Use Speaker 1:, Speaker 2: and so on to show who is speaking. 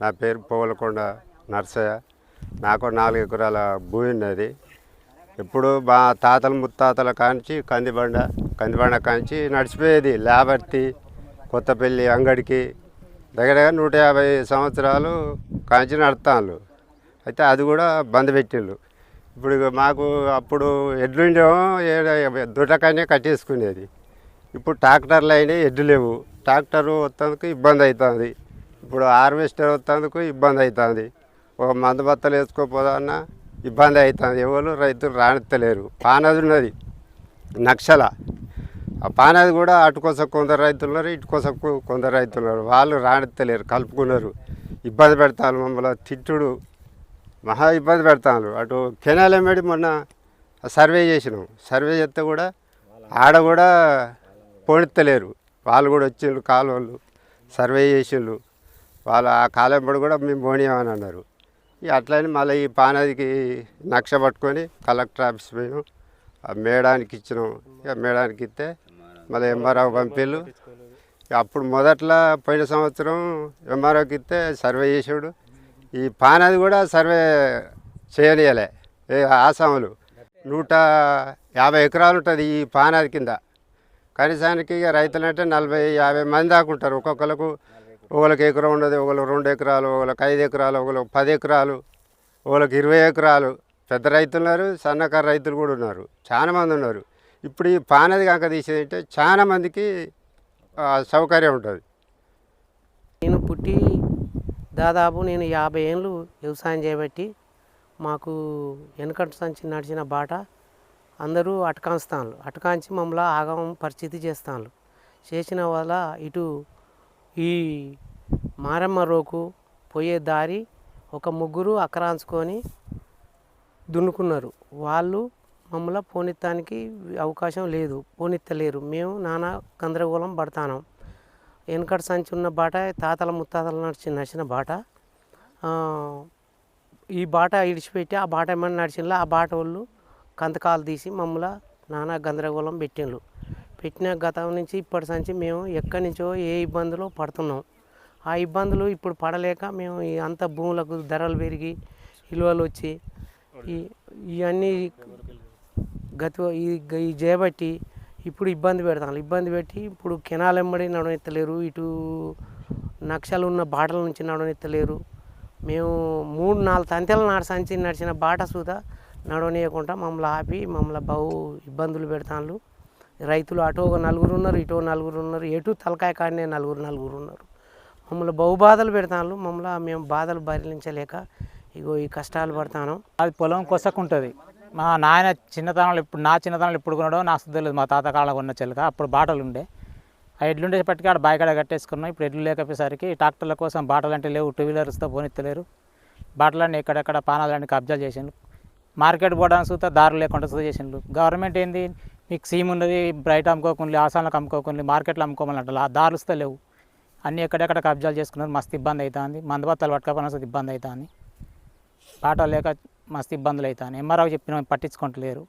Speaker 1: నా పేరు పోవలకొండ నర్సయ్య. నాకు నాలుగు ఎకరాల భూమి ఉన్నది. ఇప్పుడు మా తాతల ముత్తాతల కాంచి కందిబండ కందిబండ కాంచి నడిచిపోయేది. లేబర్తి కొత్తపల్లి అంగడికి దగ్గర దగ్గర నూట యాభై సంవత్సరాలు కాంచి నడతాను అయితే అది కూడా బంద్ పెట్టిండ్రు ఇప్పుడు మాకు అప్పుడు ఎడ్లుండేమో దుటకానే కట్టేసుకునేది. ఇప్పుడు ట్రాక్టర్లు అయినాయి ఎడ్లు లేవు. ట్రాక్టర్ వస్తందుకు ఇబ్బంది అవుతుంది. ఇప్పుడు హార్వెస్టర్ వస్తందుకు ఇబ్బంది అవుతుంది ఒక మందు బత్తలు వేసుకోపోదన్నా ఇబ్బంది అవుతుంది ఎవరు రైతులు రాణిత్తలేరు పానది ఉన్నది. నక్షల ఆ పానది కూడా అటుకోసం కొందరు రైతులు ఉన్నారు ఇటుకోసం కొందరు రైతులు ఉన్నారు. వాళ్ళు రాణిత్తలేరు కలుపుకున్నారు. ఇబ్బంది పెడతాను మమ్మల్ని. తిట్టుడు. మహా ఇబ్బంది పెడతాను అటు కెనాల్ ఎమ్మడి మొన్న సర్వే చేసినాం. సర్వే చేస్తే కూడా ఆడ కూడా పోనెత్తలేరు. వాళ్ళు కూడా వచ్చిండ్రు కాలువలు సర్వే చేసిండ్రు వాళ్ళు ఆ కాలెంబడి కూడా మేము పోనీయమని అన్నారు. ఇక అట్లని మళ్ళీ ఈ పానదికి నక్ష పట్టుకొని కలెక్టర్ ఆఫీస్ పోయినాం. ఆ మేడానికి ఇచ్చినాం. ఇక మేడానికి ఇస్తే మళ్ళీ ఎంఆర్ఓ పంపిళ్ళు. ఇక అప్పుడు మొదట్లో పోయిన సంవత్సరం ఎంఆర్ఓకి ఇస్తే సర్వే చేసాడు ఈ పానది కూడా సర్వే చేయనియలే. ఏ ఆసాములు. నూట యాభై ఎకరాలు ఉంటుంది ఈ పానాది కింద. కనీసానికి ఇక రైతులంటే నలభై యాభై మంది దాకా ఉంటారు. ఒక్కొక్కరికి ఒకరికి ఎకరం ఉండదు ఒకరు రెండు ఎకరాలు ఒకరికి ఐదు ఎకరాలు ఒకళ్ళకి పది ఎకరాలు ఒకరికి ఇరవై ఎకరాలు. పెద్ద రైతులు ఉన్నారు సన్నకారు రైతులు కూడా ఉన్నారు. చాలా మంది ఉన్నారు. ఇప్పుడు ఈ పానది కాక తీసేదంటే చాలా మందికి సౌకర్యం ఉంటుంది.
Speaker 2: నేను పుట్టి దాదాపు నేను యాభై ఏళ్ళు వ్యవసాయం చేయబట్టి మాకు వెనకటి సంచి నడిచిన బాట అందరూ అటకాంచుతాను అటకాంచి మమ్మల్ని ఆగం పరిస్థితి చేస్తాను చేసిన వల్ల ఇటు ఈ మారమ్మ రోకు పోయే దారి ఒక ముగ్గురు అక్రాంచుకొని దున్నుకున్నారు. వాళ్ళు మమ్మల్ని పోనెత్తానికి అవకాశం లేదు పోనెత్తలేరు. మేము నానా గందరగోళం పడతాను. వెనకటి సంచి ఉన్న బాట తాతల ముత్తాతల నడిచి నడిచిన బాట. ఈ బాట ఇడిచిపెట్టి ఆ బాట ఏమన్నా నడిచినలా ఆ బాట వాళ్ళు కంతకాలు తీసి మమ్మల్ని నానా గందరగోళం పెట్టిండ్రు. పెట్టిన గతం నుంచి ఇప్పటి నుంచి మేము ఎక్కడి నుంచో ఏ ఇబ్బందులు పడుతున్నాం. ఆ ఇబ్బందులు ఇప్పుడు పడలేక మేము అంత భూములకు ధరలు పెరిగి విలువలు వచ్చి ఈ ఇవన్నీ గతి ఈ చేయబట్టి ఇప్పుడు ఇబ్బంది పెడతాను ఇబ్బంది పెట్టి ఇప్పుడు కెనాల్ ఎంబడి నడవనెత్తలేరు. ఇటు నక్షలు ఉన్న బాటల నుంచి నడవనెత్తలేరు. మేము మూడు నాలుగు తంతెలు నడసంచి సంచి నడిచిన బాట సూత నడవనీయకుండా మమ్మల్ని ఆపి మమ్మల్ని బహు ఇబ్బందులు పెడతాను రైతులు అటు ఒక నలుగురు ఉన్నారు ఇటు నలుగురు ఉన్నారు ఎటు తలకాయ కాడనే నలుగురు నలుగురు ఉన్నారు. మమ్మల్ని బహు బాధలు పెడతాను మమ్మల్ని మేము బాధలు భరించలేక ఇగో ఈ కష్టాలు పడతాను.
Speaker 3: అది పొలం కొసకుంటుంది. మా నాయన చిన్నతనంలో ఇప్పుడు నా చిన్నతనంలో ఇప్పుడు కొనడో నాకు తెలియదు. మా తాత కాలం ఉన్న చెలక. అప్పుడు బాటలు ఉండే. ఆ ఎడ్లు ఉండేపటికి ఆడ బాయికాడ కట్టేసుకున్నాం. ఇప్పుడు ఎడ్లు లేకపోయేసరికి ట్రాక్టర్ల కోసం బాటలు అంటే లేవు టూ వీలర్స్తో పోనెత్తలేరు. బాటలన్నీ ఎక్కడెక్కడ పానాలన్నీ కబ్జా చేసిండ్రు. మార్కెట్ పోవడానికి చూస్తే దారులు లేకుండా చూస్తే చేసిండ్రు. గవర్నమెంట్ ఏంది? మీకు సీమ్ ఉన్నది బ్రైట్ అమ్ముకోకుండా ఆసాలకు అమ్ముకోకుండా మార్కెట్లో అమ్ముకోమని అంటారు లేవు. అన్నీ ఎక్కడెక్కడ కబ్జాలు చేసుకున్నారు మస్తు ఇబ్బంది అవుతుంది మందుబత్తాలు పట్టుకపోయినా ఇబ్బంది అవుతుంది పాటలు లేక మస్తు ఇబ్బందులు అవుతాయి ఎంఆర్ఓ చెప్పిన పట్టించుకుంటలేరు.